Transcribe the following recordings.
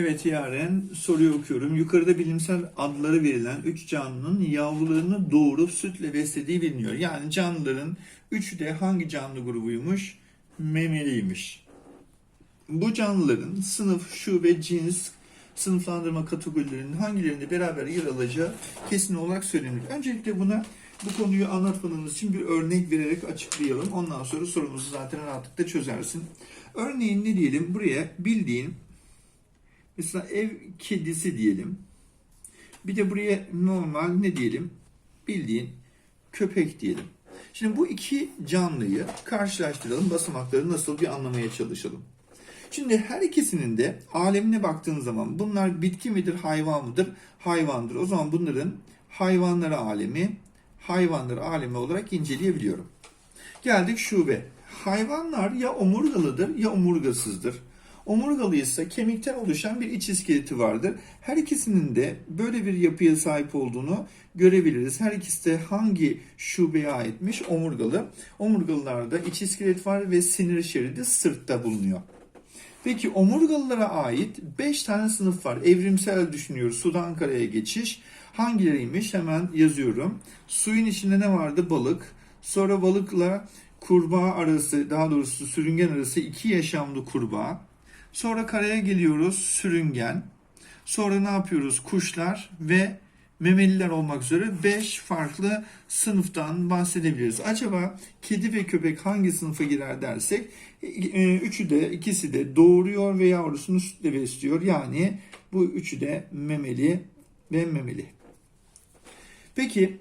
Evet Yaren soruyu okuyorum. Yukarıda bilimsel adları verilen üç canlının yavrularını doğurup sütle beslediği biliniyor. Yani canlıların üçü de hangi canlı grubuymuş? Memeliymiş. Bu canlıların sınıf, şube, cins, sınıflandırma kategorilerinin hangilerinde beraber yer alacağı kesin olarak söylenir. Öncelikle buna bu konuyu anlatmanız için bir örnek vererek açıklayalım. Ondan sonra sorumuzu zaten rahatlıkla çözersin. Örneğin ne diyelim? Buraya bildiğin Mesela ev kedisi diyelim. Bir de buraya normal ne diyelim? Bildiğin köpek diyelim. Şimdi bu iki canlıyı karşılaştıralım. Basamakları nasıl bir anlamaya çalışalım. Şimdi her ikisinin de alemine baktığın zaman bunlar bitki midir, hayvan mıdır? Hayvandır. O zaman bunların hayvanları alemi, hayvanları alemi olarak inceleyebiliyorum. Geldik şube. Hayvanlar ya omurgalıdır ya omurgasızdır. Omurgalı ise kemikten oluşan bir iç iskeleti vardır. Her ikisinin de böyle bir yapıya sahip olduğunu görebiliriz. Her ikisi de hangi şubeye aitmiş? Omurgalı. Omurgalılarda iç iskelet var ve sinir şeridi sırtta bulunuyor. Peki omurgalılara ait 5 tane sınıf var. Evrimsel düşünüyoruz. Sudan karaya geçiş. Hangileriymiş? Hemen yazıyorum. Suyun içinde ne vardı? Balık. Sonra balıkla kurbağa arası, daha doğrusu sürüngen arası iki yaşamlı kurbağa. Sonra karaya geliyoruz sürüngen. Sonra ne yapıyoruz? Kuşlar ve memeliler olmak üzere 5 farklı sınıftan bahsedebiliriz. Acaba kedi ve köpek hangi sınıfa girer dersek e, üçü de ikisi de doğuruyor ve yavrusunu sütle besliyor. Yani bu üçü de memeli ve memeli. Peki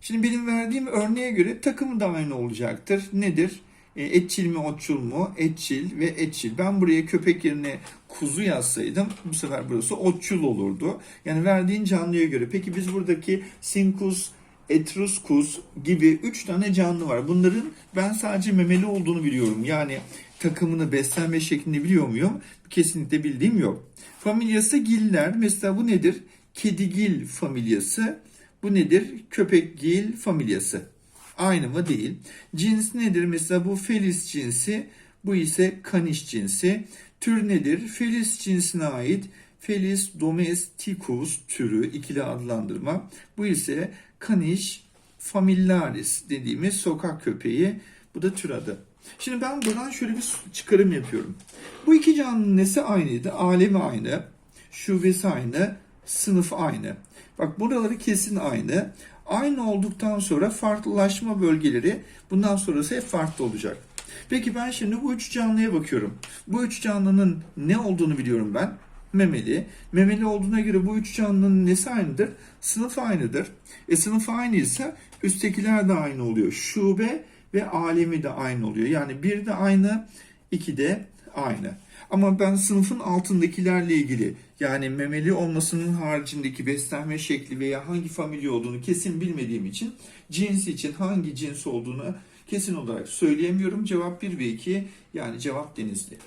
şimdi benim verdiğim örneğe göre takımı da aynı olacaktır. Nedir? E, etçil mi otçul mu? Etçil ve etçil. Ben buraya köpek yerine kuzu yazsaydım bu sefer burası otçul olurdu. Yani verdiğin canlıya göre. Peki biz buradaki sinkus, etruskus gibi 3 tane canlı var. Bunların ben sadece memeli olduğunu biliyorum. Yani takımını beslenme şeklini biliyor muyum? Kesinlikle bildiğim yok. Familyası giller. Mesela bu nedir? Kedigil familyası. Bu nedir? Köpekgil familyası. Aynı mı? Değil. Cins nedir? Mesela bu Felis cinsi, bu ise Kaniş cinsi. Tür nedir? Felis cinsine ait Felis domesticus türü ikili adlandırma. Bu ise Kaniş familiaris dediğimiz sokak köpeği. Bu da tür adı. Şimdi ben buradan şöyle bir çıkarım yapıyorum. Bu iki canlının nesi aynıydı? Alemi aynı, şubesi aynı, sınıf aynı. Bak buraları kesin aynı. Aynı olduktan sonra farklılaşma bölgeleri bundan sonrası hep farklı olacak. Peki ben şimdi bu üç canlıya bakıyorum. Bu üç canlının ne olduğunu biliyorum ben. Memeli. Memeli olduğuna göre bu üç canlının nesi aynıdır? Sınıf aynıdır. E sınıf aynıysa üsttekiler de aynı oluyor. Şube ve alemi de aynı oluyor. Yani bir de aynı, iki de aynı. Ama ben sınıfın altındakilerle ilgili yani memeli olmasının haricindeki beslenme şekli veya hangi familya olduğunu kesin bilmediğim için cins için hangi cins olduğunu kesin olarak söyleyemiyorum. Cevap 1 ve 2 yani cevap denizli.